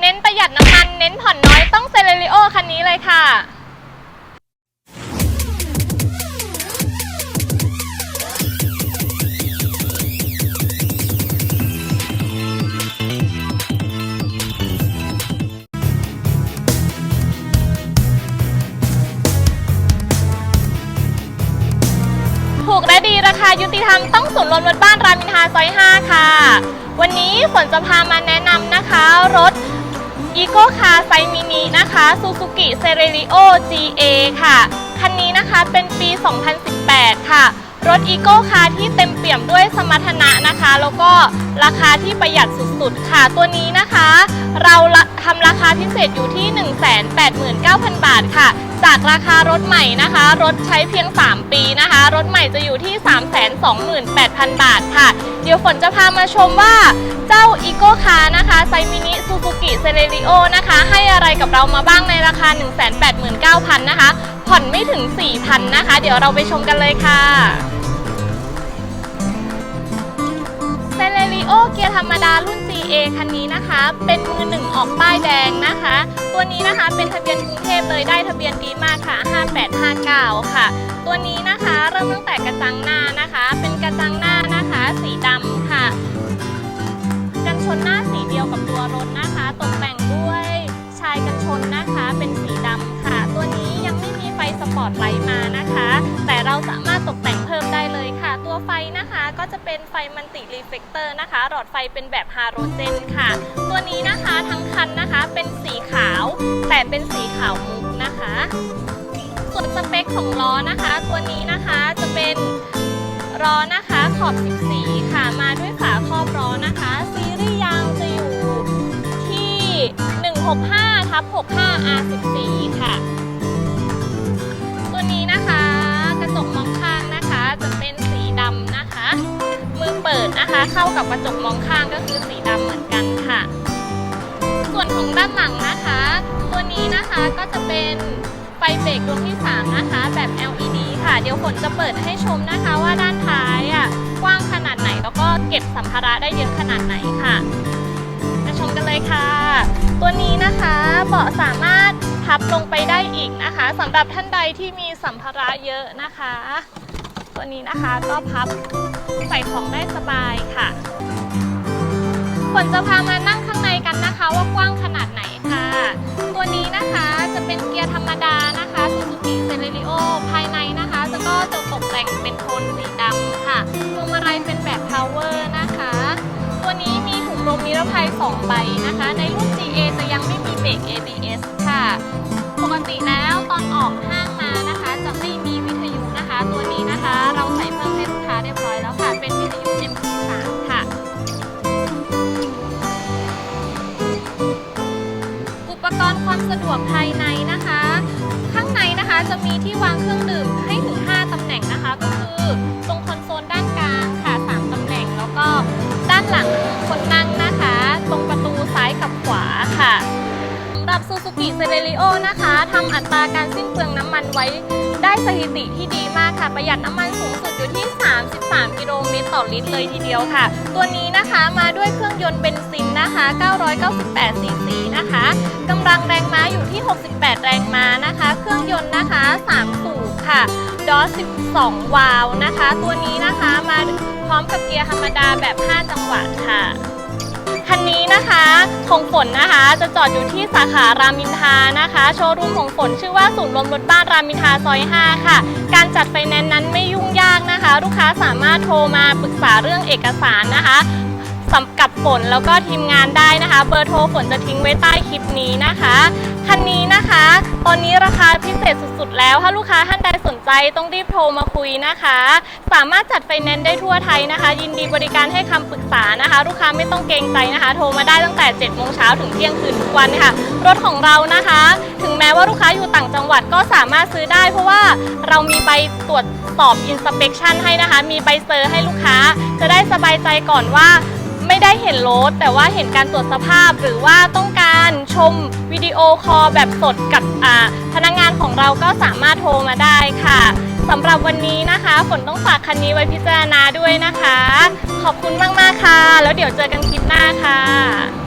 เน้นประหยัดน้ำมัน เน้นผ่อนน้อยต้องเซเลริโอคันนี้เลยค่ะ ถูกและดีราคายุติธรรมต้องศูนย์รวมรถบ้านรามอินทราซอย 5 ค่ะ วันนี้ฝนจะพามาแนะนำนะคะ รถ อีโก้คาร์ไซมินินะคะซูซูกิเซเรริโอ GA ค่ะ คันนี้นะคะเป็นปี 2018 ค่ะ รถอีโก้คาร์ที่เต็มเปี่ยมด้วยสมรรถนะนะคะ แล้วก็ราคาที่ประหยัดสุดๆ ค่ะ ตัวนี้นะคะ เราาพิเศษอยู่ที่ 189,000 บาทค่ะ จากราคารถใหม่นะคะ รถใช้เพียง 3 ปีนะคะ รถใหม่จะอยู่ที่ 328,000 บาทค่ะ เดี๋ยวฝนจะพามาชมว่าเจ้า e c o Car นะคะไซมินิซูซูกิเซเลริโอนะคะ ให้อะไรกับเรามาบ้างในราคา 189,000นะคะ ผ่อนไม่ถึง 4,000นะคะ เดี๋ยวเราไปชมกันเลยค่ะเซเลริโอเกียร์ธรรมดารุ่น GA คันนี้นะคะ เป็นมือหนึ่งออกป้ายแดงนะคะ ตัวนี้นะคะเป็นทะเบียนกรุงเทพเลยได้ทะเบียนดีมากค่ะ 5859 ค่ะ ตัวนี้นะคะเริ่มตั้งแต่กระจังหน้านะคะ เป็นกระจังหน้านะคะ สีดำค่ะ กันชนหน้าสีเดียวกับตัวรถนะคะ ตกแต่งด้วยชายกันชนนะคะ เป็นสีดำค่ะ ตัวนี้ยังไม่มีไฟสปอร์ตไลท์มานะคะ แต่เราสามารถ ไฟนะคะ ก็จะเป็นไฟมันติรีเฟกเตอร์นะคะ หลอดไฟเป็นแบบฮาโลเจนค่ะ ตัวนี้นะคะทั้งคันนะคะเป็นสีขาว แต่เป็นสีขาวมุกนะคะ ส่วนสเปคของล้อนะคะ ตัวนี้นะคะจะเป็นล้อนะคะขอบ 14 ค่ะ มาด้วยฝาครอบล้อนะคะ ซีรีส์ยางจะอยู่ที่ 165ทับ65 R14 ค่ะ มือเปิดนะคะเข้ากับกระจกมองข้างก็คือสีดำเหมือนกันค่ะ ส่วนของด้านหลังนะคะ ตัวนี้นะคะก็จะเป็นไฟเบรกดวงที่ 3 นะคะ แบบ LED ค่ะ เดี๋ยวฝนจะเปิดให้ชมนะคะว่าด้านท้ายอะกว้างขนาดไหนแล้วก็เก็บสัมภาระได้เยอะขนาดไหนค่ะมาชมกันเลยค่ะ ตัวนี้นะคะเบาะสามารถพับลงไปได้อีกนะคะสำหรับท่านใดที่มีสัมภาระเยอะนะคะ ตัวนี้นะคะก็พับ ส่ของได้สบายค่ะฝนจะพามานั่งข้างในกันนะคะว่ากว้างขนาดไหนค่ะ ตัวนี้นะคะจะเป็นเกียร์ธรรมดานะคะ Suzuki c e l e r i o ภายในนะคะจะก็จะตกแต่งเป็นโทนสีดำค่ะพวงมาลัยเป็นแบบ power นะคะ ตัวนี้มีถุงลมนิรภัย2ใบนะคะ ในรุ่น GA จะยังไม่มีเบรก ABS ค่ะ ปกติแล้วตอนออกห้างมานะคะ จะไม่มีวิทยุนะคะ ตัวนี้นะคะเรา ของภายในนะคะ ข้างในนะคะจะมีที่วาง สำหรับ Suzuki c e l e r i o นะคะทำอัตราการสิ้นเปลืองน้ำมันไว้ได้สถิติที่ดีมากค่ะ ประหยัดน้ำมันสูงสุดอยู่ที่ 33 กิโลเมตรต่อลิตรเลยทีเดียวค่ะ ตัวนี้นะคะมาด้วยเครื่องยนต์เบนซินนะคะ 998 ซีซีนะคะกำลังแรงม้าอยู่ที่ 68 แรงม้านะคะ เครื่องยนต์นะคะ 3 สูบค่ะดอส12 วาล์วนะคะ ตัวนี้นะคะมาพร้อมกับเกียร์ธรรมดาแบบ 5 จังหวะค่ะ คันนี้นะคะของฝนนะคะจะจอดอยู่ที่สาขารามอินทรานะคะ โชว์รูมของฝนชื่อว่าศูนย์รวมรถบ้านรามอินทราซอย 5 ค่ะ การจัดไฟแนนซ์นั้นไม่ยุ่งยากนะคะ ลูกค้าสามารถโทรมาปรึกษาเรื่องเอกสารนะคะ สำกับฝนแล้วก็ทีมงานได้นะคะ เบอร์โทรฝนจะทิ้งไว้ใต้คลิปนี้นะคะคันนี้นะคะ ตอนนี้ราคาพิเศษสุดๆ แล้ว ถ้าลูกค้าท่านใดสนใจต้องรีบโทรมาคุยนะคะ สามารถจัดไฟแนนซ์ได้ทั่วไทยนะคะ ยินดีบริการให้คำปรึกษานะคะ ลูกค้าไม่ต้องเกรงใจนะคะ โทรมาได้ตั้งแต่7โมงเช้าถึงเที่ยงคืนทุกวันค่ะ รถของเรานะคะ ถึงแม้ว่าลูกค้าอยู่ต่างจังหวัดก็สามารถซื้อได้ เพราะว่าเรามีใบตรวจสอบ inspection ให้นะคะ มีใบเซอร์ให้ลูกค้า จะได้สบายใจก่อนว่า ไม่ได้เห็นรถแต่ว่าเห็นการตรวจสภาพ หรือว่าต้องการชมวิดีโอคอลแบบสดกับพนักงานของเราก็สามารถโทรมาได้ค่ะสำหรับวันนี้นะคะ ฝนต้องฝากคันนี้ไว้พิจารณาด้วยนะคะ ขอบคุณมาก ๆ ค่ะ แล้วเดี๋ยวเจอกันคลิปหน้าค่ะ